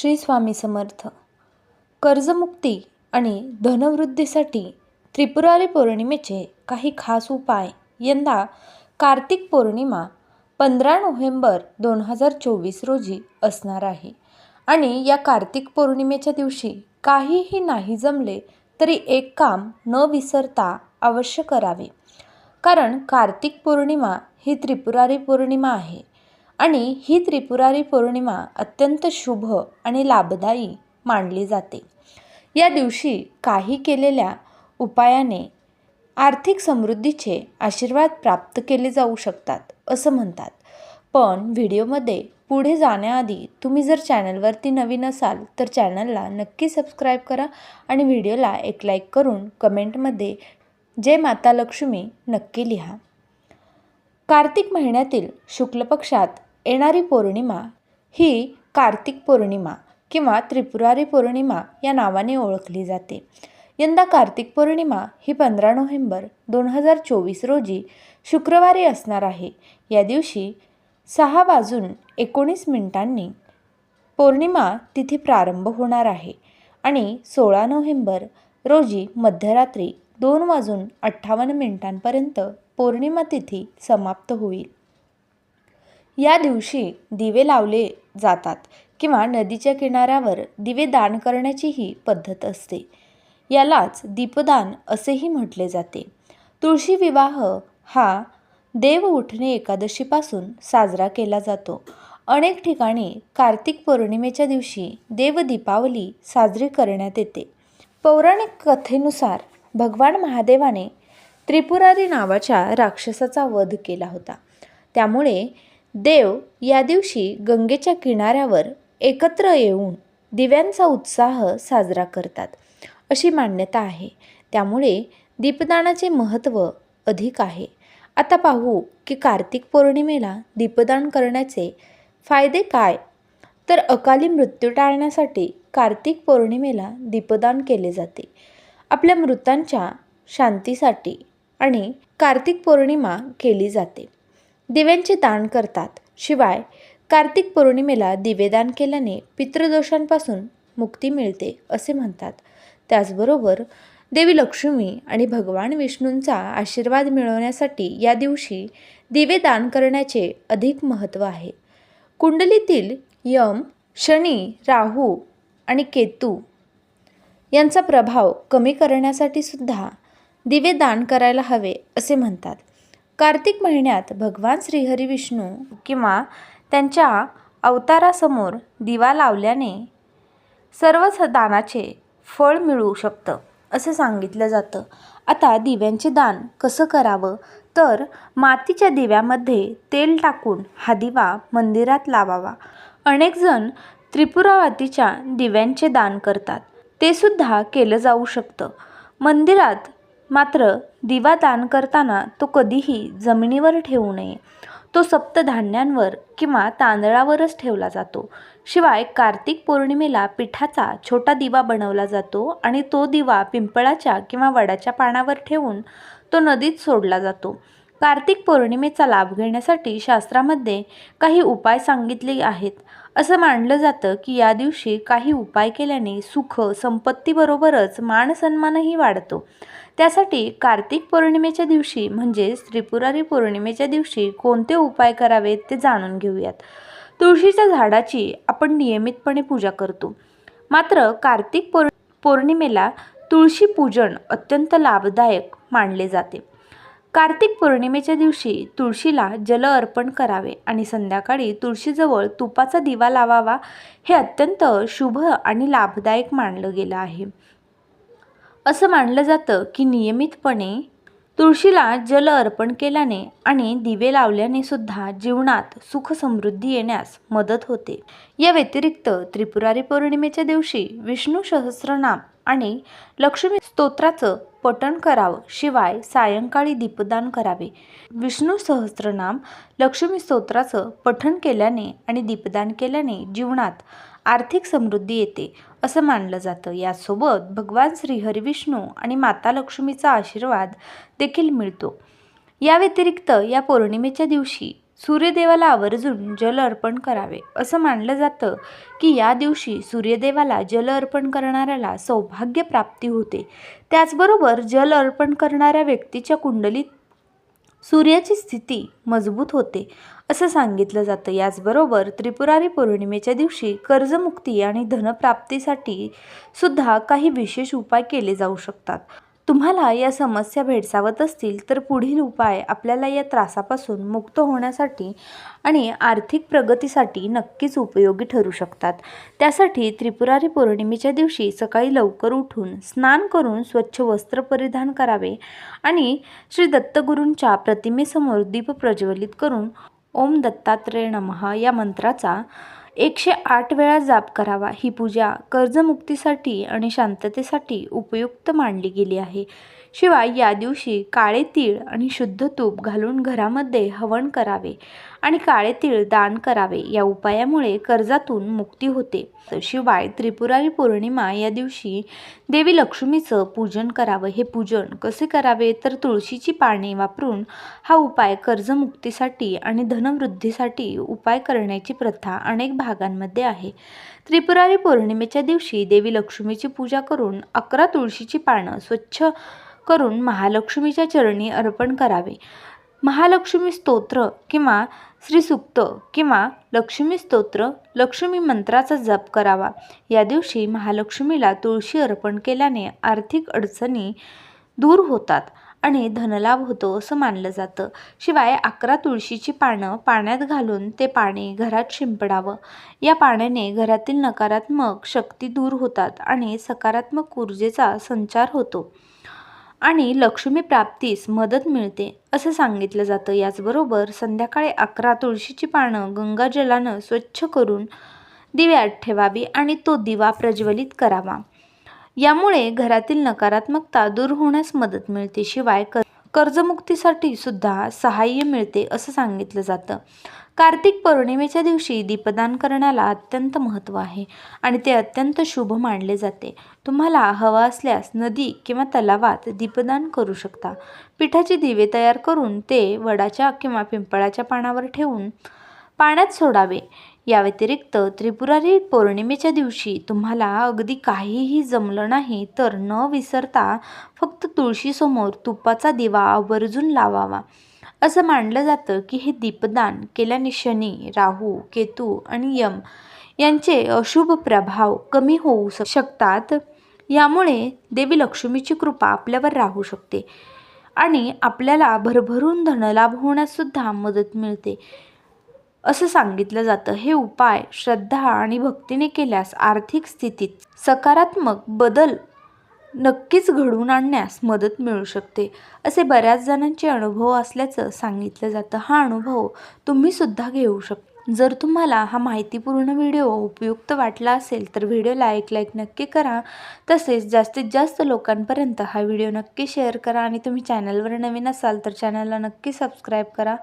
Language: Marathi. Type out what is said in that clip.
श्री स्वामी समर्थ. कर्जमुक्ती आणि धनवृद्धीसाठी त्रिपुरारी पौर्णिमेचे काही खास उपाय. यंदा कार्तिक पौर्णिमा पंधरा नोव्हेंबर दोन हजार चोवीस रोजी असणार आहे. आणि या कार्तिक पौर्णिमेच्या दिवशी काहीही नाही जमले तरी एक काम न विसरता अवश्य करावे. कारण कार्तिक पौर्णिमा ही त्रिपुरारी पौर्णिमा आहे. आणि ही त्रिपुरारी पौर्णिमा अत्यंत शुभ आणि लाभदायी मानली जाते. या दिवशी काही केलेल्या उपायाने आर्थिक समृद्धीचे आशीर्वाद प्राप्त केले जाऊ शकतात असं म्हणतात. पण व्हिडिओमध्ये पुढे जाण्याआधी तुम्ही जर चॅनलवरती नवीन असाल तर चॅनलला नक्की सबस्क्राईब करा आणि व्हिडिओला एक लाईक करून कमेंटमध्ये जय माता लक्ष्मी नक्की लिहा. कार्तिक महिन्यातील शुक्ल पक्षात येणारी पौर्णिमा ही कार्तिक पौर्णिमा किंवा त्रिपुरारी पौर्णिमा या नावाने ओळखली जाते. यंदा कार्तिक पौर्णिमा ही पंधरा नोव्हेंबर दोन हजार चोवीस रोजी शुक्रवारी असणार आहे. या दिवशी सहा वाजून एकोणीस मिनिटांनी पौर्णिमा तिथे प्रारंभ होणार आहे आणि सोळा नोव्हेंबर रोजी मध्यरात्री दोन वाजून अठ्ठावन्न मिनिटांपर्यंत पौर्णिमा तिथी समाप्त होईल. या दिवशी दिवे लावले जातात किंवा नदीच्या किनाऱ्यावर दिवे दान करण्याची ही पद्धत असते. यालाच दीपदान असेही म्हटले जाते. तुळशी विवाह हा देव उठणे एकादशीपासून साजरा केला जातो. अनेक ठिकाणी कार्तिक पौर्णिमेच्या दिवशी देव दीपावली साजरी करण्यात येते. पौराणिक कथेनुसार भगवान महादेवाने त्रिपुरारी नावाच्या राक्षसाचा वध केला होता. त्यामुळे देव या दिवशी गंगेच्या किनाऱ्यावर एकत्र येऊन दिव्यांचा उत्साह साजरा करतात. अशी मान्यता आहे. त्यामुळे दीपदानाचे महत्त्व अधिक आहे. आता पाहू की कार्तिक पौर्णिमेला दीपदान करण्याचे फायदे काय? तर अकाली मृत्यू टाळण्यासाठी कार्तिक पौर्णिमेला दीपदान केले जाते. आपल्या मृतांच्या शांतीसाठी आणि कार्तिक पौर्णिमा केली जाते. दिव्यांचे दान करतात. शिवाय कार्तिक पौर्णिमेला दिवेदान केल्याने पितृदोषांपासून मुक्ती मिळते असे म्हणतात. त्याचबरोबर देवी लक्ष्मी आणि भगवान विष्णूंचा आशीर्वाद मिळवण्यासाठी या दिवशी दिवे दान करण्याचे अधिक महत्त्व आहे. कुंडलीतील यम शनी राहू आणि केतू यांचा प्रभाव कमी करण्यासाठी सुद्धा दिवे दान करायला हवे असे म्हणतात. कार्तिक महिन्यात भगवान श्रीहरी विष्णू किंवा त्यांच्या अवतारासमोर दिवा लावल्याने सर्व दानाचे फळ मिळू शकतं असं सांगितलं जातं. आता दिव्यांचे दान कसं करावं? तर मातीच्या दिव्यामध्ये तेल टाकून हा दिवा मंदिरात लावावा. अनेकजण त्रिपुरावातीच्या दिव्यांचे दान करतात. ते सुद्धा केलं जाऊ शकतं. मंदिरात मात्र दिवा दान करताना तो कधीही जमिनीवर ठेवू नये. तो सप्तधान्यांवर किंवा तांदळावरच ठेवला जातो. शिवाय कार्तिक पौर्णिमेला पिठाचा छोटा दिवा बनवला जातो आणि तो दिवा पिंपळाच्या किंवा वडाच्या पानावर ठेवून तो नदीत सोडला जातो. कार्तिक पौर्णिमेचा लाभ घेण्यासाठी शास्त्रामध्ये काही उपाय सांगितले आहेत. असं मानलं जातं की या दिवशी काही उपाय केल्याने सुख संपत्तीबरोबरच मानसन्मानही वाढतो. त्यासाठी कार्तिक पौर्णिमेच्या दिवशी म्हणजेच त्रिपुरारी पौर्णिमेच्या दिवशी कोणते उपाय करावेत ते जाणून घेऊयात. तुळशीच्या झाडाची आपण नियमितपणे पूजा करतो. मात्र कार्तिक पौर्णिमेला तुळशी पूजन अत्यंत लाभदायक मानले जाते. कार्तिक पौर्णिमेच्या दिवशी तुळशीला जल अर्पण करावे आणि संध्याकाळी तुळशीजवळ तुपाचा दिवा लावावा हे अत्यंत शुभ आणि लाभदायक मानलं गेलं आहे. असं मानलं जातं की नियमितपणे तुळशीला जल अर्पण केल्याने आणि दिवे लावल्याने सुद्धा जीवनात सुख समृद्धी येण्यास मदत होते. या व्यतिरिक्त त्रिपुरारी पौर्णिमेच्या दिवशी विष्णू सहस्रनाम आणि लक्ष्मी स्तोत्राचं पठण करावं शिवाय सायंकाळी दीपदान करावे. विष्णू सहस्रनाम लक्ष्मी स्तोत्राचं पठण केल्याने आणि दीपदान केल्याने जीवनात आर्थिक समृद्धी येते असं मानलं जातं. यासोबत भगवान श्री हरिविष्णू आणि माता लक्ष्मीचा आशीर्वाद देखील मिळतो. या व्यतिरिक्त या पौर्णिमेच्या दिवशी सूर्यदेवाला आवर्जून जल अर्पण करावे असं मानलं जातं की या दिवशी सूर्यदेवाला जल अर्पण करणाऱ्याला सौभाग्य प्राप्ती होते. त्याचबरोबर जल अर्पण करणाऱ्या व्यक्तीच्या कुंडलीत सूर्याची स्थिती मजबूत होते. असं सांगितलं जातं. याचबरोबर त्रिपुरारी पौर्णिमेच्या दिवशी कर्जमुक्ती आणि धनप्राप्तीसाठी सुद्धा काही विशेष उपाय केले जाऊ शकतात. तुम्हाला या समस्या भेडसावत असतील तर पुढील उपाय आपल्याला या त्रासापासून मुक्त होण्यासाठी आणि आर्थिक प्रगतीसाठी नक्कीच उपयोगी ठरू शकतात. त्यासाठी त्रिपुरारी पौर्णिमेच्या दिवशी सकाळी लवकर उठून स्नान करून स्वच्छ वस्त्र परिधान करावे आणि श्री दत्तगुरूंच्या प्रतिमेसमोर दीप प्रज्वलित करून ओम दत्तात्रेय नमः या मंत्राचा एकशे आठ वेळा जाप करावा. ही पूजा कर्जमुक्तीसाठी आणि शांततेसाठी उपयुक्त मानली गेली आहे. शिवाय या दिवशी काळे तीळ आणि शुद्ध तूप घालून घरामध्ये हवन करावे. आणि काळे तीळ दान करावे या उपायामुळे कर्जातून मुक्ती होते. शिवाय त्रिपुरारी पौर्णिमा या दिवशी देवी लक्ष्मीचं पूजन करावं. हे पूजन कसे करावे? तर तुळशीची पाने वापरून हा उपाय कर्जमुक्तीसाठी आणि धनवृद्धीसाठी उपाय करण्याची प्रथा अनेक भागांमध्ये आहे. त्रिपुरारी पौर्णिमेच्या दिवशी देवी लक्ष्मीची पूजा करून अकरा तुळशीची पानं स्वच्छ करून महालक्ष्मीच्या चरणी अर्पण करावे. महालक्ष्मी स्तोत्र किंवा श्रीसुक्त किंवा लक्ष्मी स्तोत्र लक्ष्मी मंत्राचा जप करावा. या दिवशी महालक्ष्मीला तुळशी अर्पण केल्याने आर्थिक अडचणी दूर होतात आणि धनलाभ होतो असं मानलं जातं. शिवाय अकरा तुळशीची पानं पाण्यात घालून ते पाणी घरात शिंपडावं. या पाण्याने घरातील नकारात्मक शक्ती दूर होतात आणि सकारात्मक ऊर्जेचा संचार होतो. आणि लक्ष्मी प्राप्तीस मदत मिळते असं सांगितलं जातं. याचबरोबर संध्याकाळी अकरा तुळशीची पानं गंगाजलानं स्वच्छ करून दिव्यात ठेवावी आणि तो दिवा प्रज्वलित करावा. यामुळे घरातील नकारात्मकता दूर होण्यास मदत मिळते. शिवाय कर कर्जमुक्तीसाठी सुद्धा सहाय्य मिळते असं सांगितलं जातं. कार्तिक पौर्णिमेच्या दिवशी दीपदान करण्याला अत्यंत महत्त्व आहे आणि ते अत्यंत शुभ मानले जाते. तुम्हाला हवा असल्यास नदी किंवा तलावात दीपदान करू शकता. पिठाचे दिवे तयार करून ते वडाच्या किंवा पिंपळाच्या पानावर ठेवून पाण्यात सोडावे. या व्यतिरिक्त त्रिपुरारी पौर्णिमेच्या दिवशी तुम्हाला अगदी काहीही जमलं नाही तर न विसरता फक्त तुळशीसमोर तुपाचा दिवा आवर्जून लावावा. असं मानलं जातं की हे दीपदान केल्याने शनी राहू केतू आणि यम यांचे अशुभ प्रभाव कमी होऊ शकतात. यामुळे देवी लक्ष्मीची कृपा आपल्यावर राहू शकते आणि आपल्याला भरभरून धनलाभ होण्याससुद्धा मदत मिळते. असं सांगितलं जातं. हे उपाय श्रद्धा आणि भक्तीने केल्यास आर्थिक स्थितीत सकारात्मक बदल नक्कीच घडवून आणण्यास मदत मिळू शकते. असे बऱ्याच जणांचे अनुभव असल्याचं सांगितलं जातं. हा अनुभव तुम्ही सुद्धा घेऊ शकता जर तुम्हाला हा माहितीपूर्ण व्हिडिओ उपयुक्त वाटला असेल तर व्हिडिओला एक लाईक नक्की करा. तसेच जास्तीत जास्त लोकांपर्यंत हा व्हिडिओ नक्की शेअर करा आणि तुम्ही चॅनलवर नवीन असाल तर चॅनलला नक्की सबस्क्राईब करा.